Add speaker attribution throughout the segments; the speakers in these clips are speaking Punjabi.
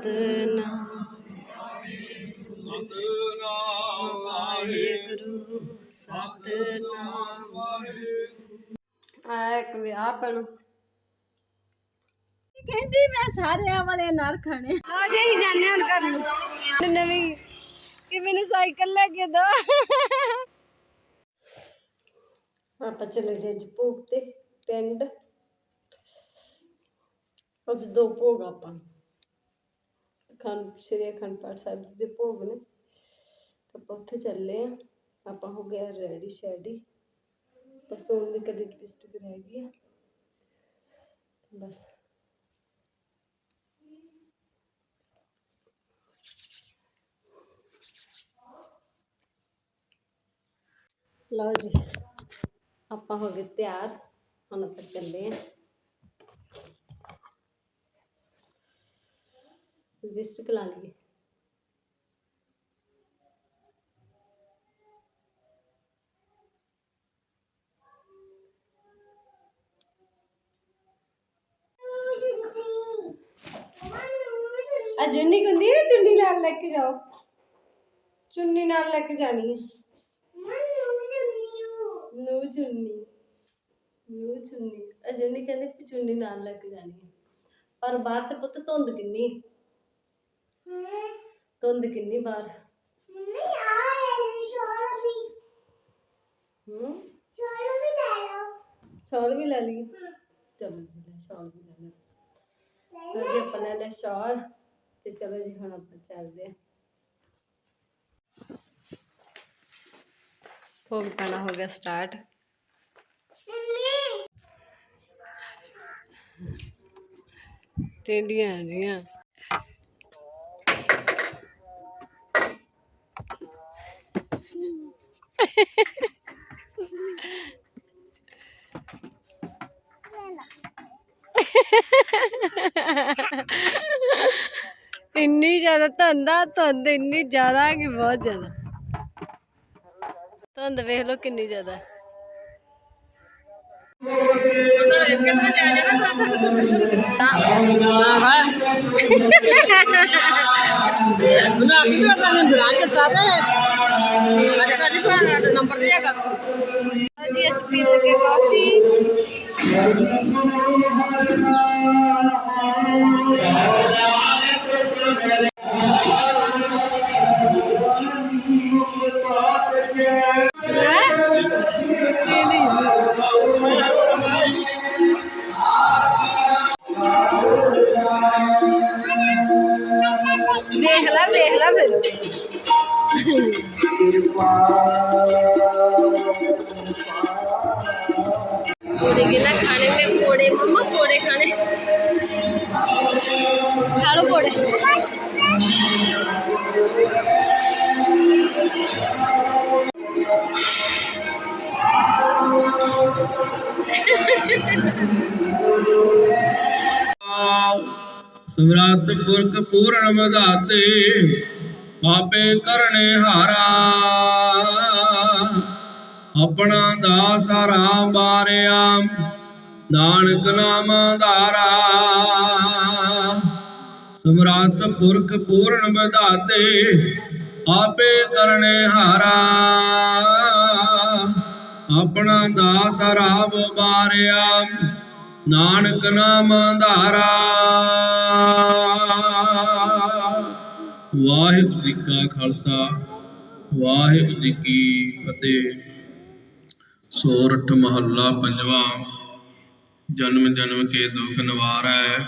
Speaker 1: ਸਤਨਾਮ ਵਾਹਿਗੁਰੂ
Speaker 2: ਕਹਿੰਦੀ ਮੈਂ ਸਾਰਿਆਂ ਵਾਲੇ ਨਾਲ ਖਾਣੇ।
Speaker 1: ਆ ਜੇ ਹੀ ਜਾਣੇ ਹੁਣ ਕਰ ਨੂੰ।
Speaker 2: ਨਵੀਂ ਕਿ ਮੈਨੂੰ ਸਾਈਕਲ ਲੈ ਕੇ ਦੋ।
Speaker 1: ਆਪਾਂ ਚਲੇ ਜੇ ਅੱਜ ਭੋਗ ਤੇ ਪਿੰਡ। ਅੱਜ ਦੋ ਭੋਗ ਆਪਾਂ ਖੰਡ, ਸ਼੍ਰੀ ਅਖੰਡ ਪਾਠ ਸਾਹਿਬ ਜੀ ਦੇ ਭੋਗ ਨੇ। ਆਪਾਂ ਉੱਥੇ ਚੱਲੇ ਆ। ਆਪਾਂ ਹੋ ਗਿਆ ਰੈਡੀ ਸ਼ੈਡੀ। ਬਸ ਉਹਨੇ ਕਦੀ ਲਿਪਸਟਿਕ ਰਹਿ ਗਈ ਆ। ਬਸ। ਲਓ ਜੀ, ਆਪਾਂ ਹੋ ਗਏ ਤਿਆਰ। ਹੁਣ ਆਪਾਂ ਚੱਲੇ ਆ। ਲਿਪਸਟਿਕ ਲਾ ਲਈਏ। ਆ ਚੁੰਨੀ ਕੁੰਦੀ ਹੈ ਚੁੰਨੀ ਨਾਲ ਲੈ ਕੇ ਜਾਓ। ਚੁੰਨੀ ਨਾਲ ਲੈ ਕੇ ਜਾਣੀ ਹੈ। ਨੂ ਚੁੰਨੀ। ਨੂੰ ਚੁੰਨੀ। ਅਜੇ ਨਹੀਂ ਕਹਿੰਦੇ ਚੁੰਨੀ ਨਾਲ ਲੈ ਕੇ ਜਾਣੀ ਹੈ। ਪਰ ਬਾਹਰ ਤੇ ਪੁੱਤ ਧੁੰਦ ਕਿੰਨੀ ਧੁੰਦ ਕਿੰਨੀ ਬਾਹਰ। ਹੂੰ। ਸ਼ਾਲ ਵੀ ਲੈ ਲਈ ਚਲੋ ਜੀ ਲੈ ਸ਼ਾਲ ਵੀ ਲੈ ਲਓ। ਜੀ ਆਪਾਂ ਲੈ ਲਿਆ ਸ਼ਾਲ ਤੇ ਚਲੋ ਜੀ ਹੁਣ ਆਪਾਂ ਚੱਲਦੇ ਆ ਭੋਗ ਪੈਣਾ ਹੋ ਗਿਆ ਸਟਾਰਟ ਟੇਡੀਆਂ ਆ ਜੀਆਂ ਜ਼ਿਆਦਾ ਆ ਧੁੰਦ ਇੰਨੀ ਜ਼ਿਆਦਾ ਕਿ ਬਹੁਤ ਜ਼ਿਆਦਾ ਧੁੰਦ ਵੇਖ ਲਓ ਕਿੰਨੀ ਜ਼ਿਆਦਾ ਹੈ।
Speaker 3: ਬਣਾ ਤਾਂ ਨੇ ਬਣਾ ਕੇ ਤੇ ਸਾਡੇ ਘਰ ਦੀ ਦਾ ਨੰਬਰ ਨਹੀਂ ਹੈਗਾ
Speaker 1: ਜੀ ਅਸੀਂ ਪੀ ਲਗੇ ਕਾਫੀ पूरे गिना खाने में पोड़े मम्मा पोड़े खाने छाड़ो पोड़े
Speaker 3: शिवरात्रि पूर्ण मदाते ਆਪੇ ਕਰਨੇ ਹਾਰਾ। ਆਪਣਾ ਦਾਸ ਰਾਮ ਬਾਰਿਆ ਨਾਨਕ ਨਾਮ ਧਾਰਾ। ਸਮਰਾਤ ਪੁਰਖ ਪੂਰਨ ਵਧਾਤੇ, ਆਪੇ ਕਰਨੇ ਹਾਰਾ। ਆਪਣਾ ਦਾਸ ਰਾਮ ਬਾਰਿਆ ਨਾਨਕ ਨਾਮ ਧਾਰਾ। ਵਾਹਿਗੁਰੂ ਜੀ ਕਾ ਖਾਲਸਾ, ਵਾਹਿਗੁਰੂ ਜੀ ਕੀ ਫਤਿਹ। ਸੋਰਠ ਮਹੱਲਾ ਪੰਜਵਾ, ਜਨਮ ਜਨਮ ਕੇ ਦੁਖ ਨਿਵਾਰੈ,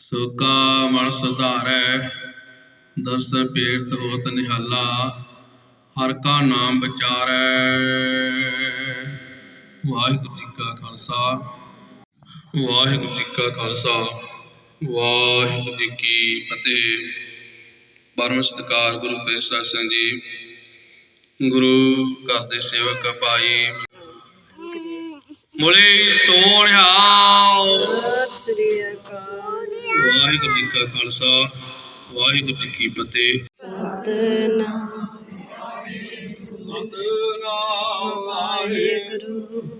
Speaker 3: ਸੋਕਾ ਮਨ ਸੁਧਾਰੈ, ਦਰਸ ਪੇਟ ਹੋਤ ਨਿਹਾਲਾ, ਹਰ ਕਾ ਨਾਮ ਵਿਚਾਰੈ। ਵਾਹਿਗੁਰੂ ਜੀ ਕਾ ਖਾਲਸਾ, ਵਾਹਿਗੁਰੂ ਜੀ ਕਾ ਖਾਲਸਾ, ਵਾਹਿਗੁਰੂ ਜੀ ਕੀ ਫਤਿਹ। ਪਰਮ ਸਤਿਕਾਰ ਗੁਰੂ ਪੇਸ਼ਾ ਸਿੰਘ ਜੀ ਗੁਰੂ ਘਰ ਦੇ ਸੇਵਕ ਭਾਈ। ਮੁਲੇ ਸੋਹਣਿਆ
Speaker 1: ਸਤਿ ਸ੍ਰੀ ਅਕਾਲ
Speaker 3: ਵਾਹਿਗੁਰੂ ਜੀ ਕਾ ਖਾਲਸਾ ਵਾਹਿਗੁਰੂ ਜੀ ਕੀ ਫਤਿਹ।
Speaker 1: ਸਤਨਾਮ।
Speaker 3: ਸਤਨਾਮ
Speaker 4: ਵਾਹਿਗੁਰੂ।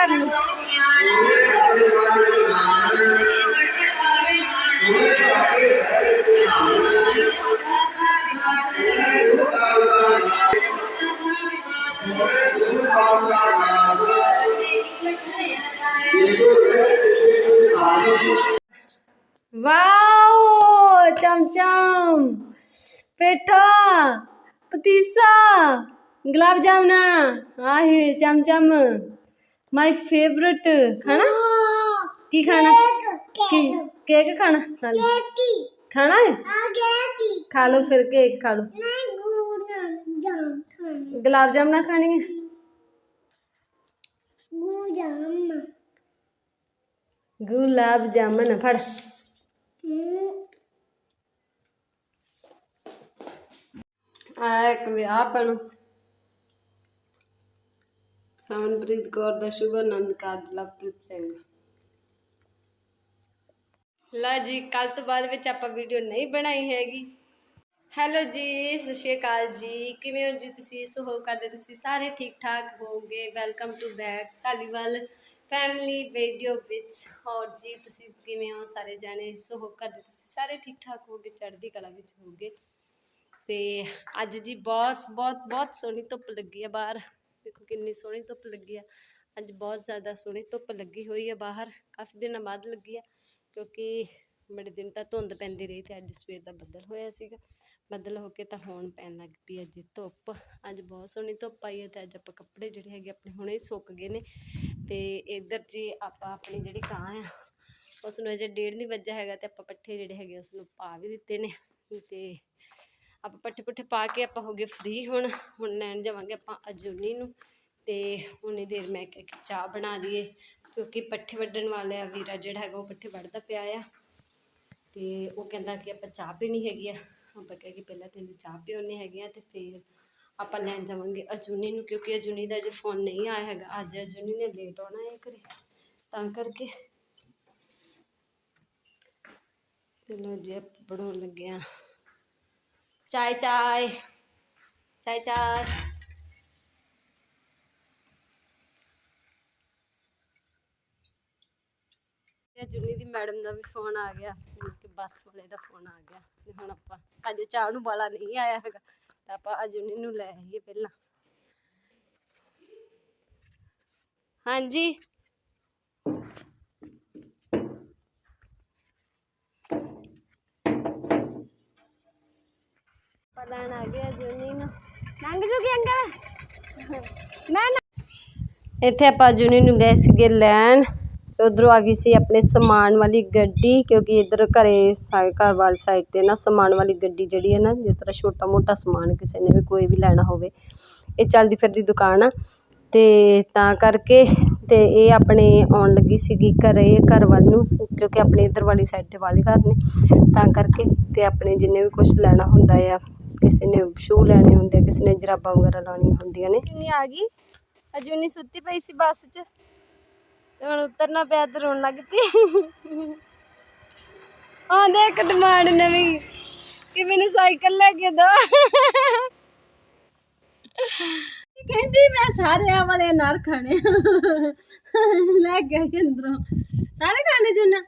Speaker 1: ਜਾਣੇ ਨੂੰ। ਵਾਓ ਚਮਚਮ ਪੇਠਾ ਪਤੀਸਾ ਗੁਲਾਬ ਜਾਮਨਾ ਆਹੇ ਚਮਚਮ ਮਾਈ ਫੇਵਰਟ ਖਾਣਾ ਕੀ ਖਾਣਾ ਕੀ ਕੇਕ ਖਾਣਾ ਖਾ ਲਓ। ਖਾਣਾ ਹੈ ਖਾ ਲਓ ਫਿਰ ਕੇਕ ਖਾ ਲਓ ਗੁਲਾਬ ਜਾਮਨਾ ਖਾਣੀ ਹੈ ਗੁਲਾਬ ਜਾਮਨ ਫੜ ਆ ਇੱਕ ਵਿਆਹ ਪਣ ਸਮਨਪ੍ਰੀਤ ਕੌਰ ਦਾ ਸ਼ੁਭ ਆਨੰਦ ਕਾਰਜ ਲਵਪ੍ਰੀਤ ਸਿੰਘ। ਲਾ ਜੀ ਕੱਲ ਤੋਂ ਬਾਅਦ ਵਿੱਚ ਆਪਾਂ ਵੀਡੀਓ ਨਹੀਂ ਬਣਾਈ ਹੈਗੀ। ਹੈਲੋ ਜੀ, ਸਤਿ ਸ਼੍ਰੀ ਅਕਾਲ ਜੀ। ਕਿਵੇਂ ਹੋ ਜੀ ਤੁਸੀਂ? ਸੋ ਹੋ ਕਰਦੇ ਤੁਸੀਂ ਸਾਰੇ ਠੀਕ ਠਾਕ ਹੋਵੋਗੇ? Welcome to back Dhaliwal family video ਵਿੱਚ। ਹੋਰ ਜੀ, ਤੁਸੀਂ ਕਿਵੇਂ ਹੋ ਸਾਰੇ ਜਾਣੇ? ਸੋ ਹੋ ਕਰਦੇ ਤੁਸੀਂ ਸਾਰੇ ਠੀਕ ਠਾਕ ਹੋਵੋਗੇ? ਚੜ੍ਹਦੀ ਕਲਾ ਵਿੱਚ ਹੋਵੋਗੇ। ਤੇ ਅੱਜ ਜੀ ਬਹੁਤ ਬਹੁਤ ਬਹੁਤ ਸੋਹਣੀ ਧੁੱਪ ਲੱਗੀ ਆ ਬਾਹਰ। ਦੇਖੋ ਕਿੰਨੀ ਸੋਹਣੀ ਧੁੱਪ ਲੱਗੀ ਆ। ਅੱਜ ਬਹੁਤ ਜ਼ਿਆਦਾ ਸੋਹਣੀ ਧੁੱਪ ਲੱਗੀ ਹੋਈ ਆ ਬਾਹਰ, ਕਾਫੀ ਦਿਨਾਂ ਬਾਅਦ ਲੱਗੀ ਆ, ਕਿਉਂਕਿ ਬੜੇ ਦਿਨ ਤਾਂ ਧੁੰਦ ਪੈਂਦੀ ਰਹੀ ਤੇ ਅੱਜ ਸਵੇਰ ਦਾ ਬੱਦਲ ਹੋਇਆ ਸੀਗਾ। ਬੱਦਲ ਹੋ ਕੇ ਤਾਂ ਹੁਣ ਪੈਣ ਲੱਗ ਪਈ ਅੱਜ ਧੁੱਪ। ਅੱਜ ਬਹੁਤ ਸੋਹਣੀ ਧੁੱਪ ਆਈ ਹੈ ਤੇ ਅੱਜ ਆਪਾਂ ਕੱਪੜੇ ਜਿਹੜੇ ਹੈਗੇ ਆਪਣੇ ਹੁਣੇ ਸੁੱਕ ਗਏ ਨੇ। ਤੇ ਇੱਧਰ ਜੀ ਆਪਾਂ ਆਪਣੀ ਜਿਹੜੀ ਕਾਂ ਆ ਉਸ ਨੂੰ ਅਜੇ ਡੇਢ ਨਹੀਂ ਵੱਜਾ ਹੈਗਾ ਤੇ ਆਪਾਂ ਪੱਠੇ ਜਿਹੜੇ ਹੈਗੇ ਉਸ ਨੂੰ ਪਾ ਵੀ ਦਿੱਤੇ ਨੇ। ਤੇ ਆਪਾਂ ਪੱਠੇ ਪੁੱਠੇ ਪਾ ਕੇ ਆਪਾਂ ਹੋ ਗਏ ਫ੍ਰੀ ਹੁਣ ਹੁਣ ਲੈਣ ਜਾਵਾਂਗੇ ਆਪਾਂ ਅਜੂਨੀ ਨੂੰ, ਤੇ ਉਨੀ ਦੇਰ ਮੈਂ ਕਿਹਾ ਕਿ ਚਾਹ ਬਣਾ ਲਈਏ, ਕਿਉਂਕਿ ਪੱਠੇ ਵੱਢਣ ਵਾਲੇ ਵੀਰਾ ਜਿਹੜਾ ਹੈਗਾ ਉਹ ਪੱਠੇ ਵੱਢਦਾ ਪਿਆ ਆ, ਤੇ ਉਹ ਕਹਿੰਦਾ ਕਿ ਆਪਾਂ ਚਾਹ ਪੀਣੀ ਹੈਗੀ ਆ, ਆਪਾਂ ਕਿਹਾ ਕਿ ਪਹਿਲਾਂ ਤੈਨੂੰ ਚਾਹ ਪਿਉਣੀ ਹੈਗੀ ਆ, ਤੇ ਫਿਰ ਆਪਾਂ ਲੈਣ ਜਾਵਾਂਗੇ ਅਜੂਨੀ ਨੂੰ, ਕਿਉਂਕਿ ਅਜੂਨੀ ਦਾ ਜੇ ਫੋਨ ਨਹੀਂ ਆਇਆ ਹੈਗਾ, ਅੱਜ ਅਜੂਨੀ ਨੇ ਲੇਟ ਆਉਣਾ ਹੈ ਘਰੇ, ਤਾਂ ਕਰਕੇ। ਚਲੋ ਜੀ, ਆਪਾਂ ਬਣਾਉਣ ਲੱਗੇ চাই চাই চাই চাই ਜੁਨੀ ਦੀ ਮੈਡਮ ਦਾ ਵੀ ਫੋਨ ਆ ਗਿਆ। ਬੱਸ ਵਾਲੇ ਦਾ ਫੋਨ ਆ ਗਿਆ। ਹੁਣ ਆਪਾਂ ਅੱਜ ਚਾਹ ਨੂੰ ਵਾਲਾ ਨਹੀਂ ਆਇਆ ਹੈਗਾ। ਤਾਂ ਆਪਾਂ ਅਜੁਨੀ ਨੂੰ ਲੈ ਆਈਏ ਪਹਿਲਾਂ। ਹਾਂਜੀ। ਪਲਾਨ ਆ ਗਿਆ ਜੁਨੀ ਨੂੰ। ਲੰਘ ਜੂਗੀ ਅੰਕਲ? ਮੈਂ ਨਾ- ਇੱਥੇ ਆਪਾਂ ਜੁਨੀ ਨੂੰ ਗਏ ਸੀਗੇ ਲੈਣ। ਤੇ ਉਧਰੋਂ ਆ ਗਈ ਸੀ ਆਪਣੇ ਸਮਾਨ ਵਾਲੀ ਗੱਡੀ ਕਿਉਂਕਿ ਇੱਧਰ ਘਰੇ ਸਾਈ ਘਰ ਵਾਲੀ ਸਾਈਡ ਤੇ ਨਾ ਸਮਾਨ ਵਾਲੀ ਗੱਡੀ ਜਿਹੜੀ ਹੈ ਨਾ ਜਿਸ ਤਰ੍ਹਾਂ ਛੋਟਾ ਮੋਟਾ ਸਮਾਨ ਕਿਸੇ ਨੇ ਵੀ ਕੋਈ ਵੀ ਲੈਣਾ ਹੋਵੇ ਇਹ ਚੱਲਦੀ ਫਿਰਦੀ ਦੁਕਾਨ ਆ। ਤੇ ਤਾਂ ਕਰਕੇ ਤੇ ਇਹ ਆਪਣੇ ਆਉਣ ਲੱਗੀ ਸੀਗੀ ਘਰੇ ਘਰ ਵੱਲ ਨੂੰ ਕਿਉਂਕਿ ਆਪਣੇ ਇੱਧਰ ਵਾਲੀ ਸਾਈਡ ਤੇ ਵਾਲੇ ਘਰ ਨੇ। ਤਾਂ ਕਰਕੇ ਤੇ ਆਪਣੇ ਜਿੰਨੇ ਵੀ ਕੁਝ ਲੈਣਾ ਹੁੰਦਾ ਆ ਕਿਸੇ ਨੇ ਸ਼ੂ ਲੈਣੇ ਹੁੰਦੇ ਕਿਸੇ ਨੇ ਜਰਾਬਾਂ ਵਗੈਰਾ ਲਾਉਣੀਆਂ ਹੁੰਦੀਆਂ ਨੇ। ਜੁਨੀ ਆ ਗਈ? ਅਜੂਨੀ ਸੁੱਤੀ ਪਈ ਸੀ ਬੱਸ 'ਚ। ਤੇ ਹੁਣ ਉਤਰਨਾ ਪਿਆ ਤੇ ਰੋਣ ਲੱਗ ਪਈ। ਹਾਂ ਦੇਖ ਡਿਮਾਂਡ ਨਵੀਂ। ਕਿ ਮੈਨੂੰ ਸਾਈਕਲ ਲੈ ਕੇ ਦੋ। ਕਹਿੰਦੀ ਮੈਂ ਸਾਰਿਆਂ ਵਾਲੇ ਨਾਲ ਖਾਣੇ। ਲੈ ਕੇ ਅੰਦਰੋਂ। ਸਾਰੇ ਖਾਣੇ ਜੁਨਾ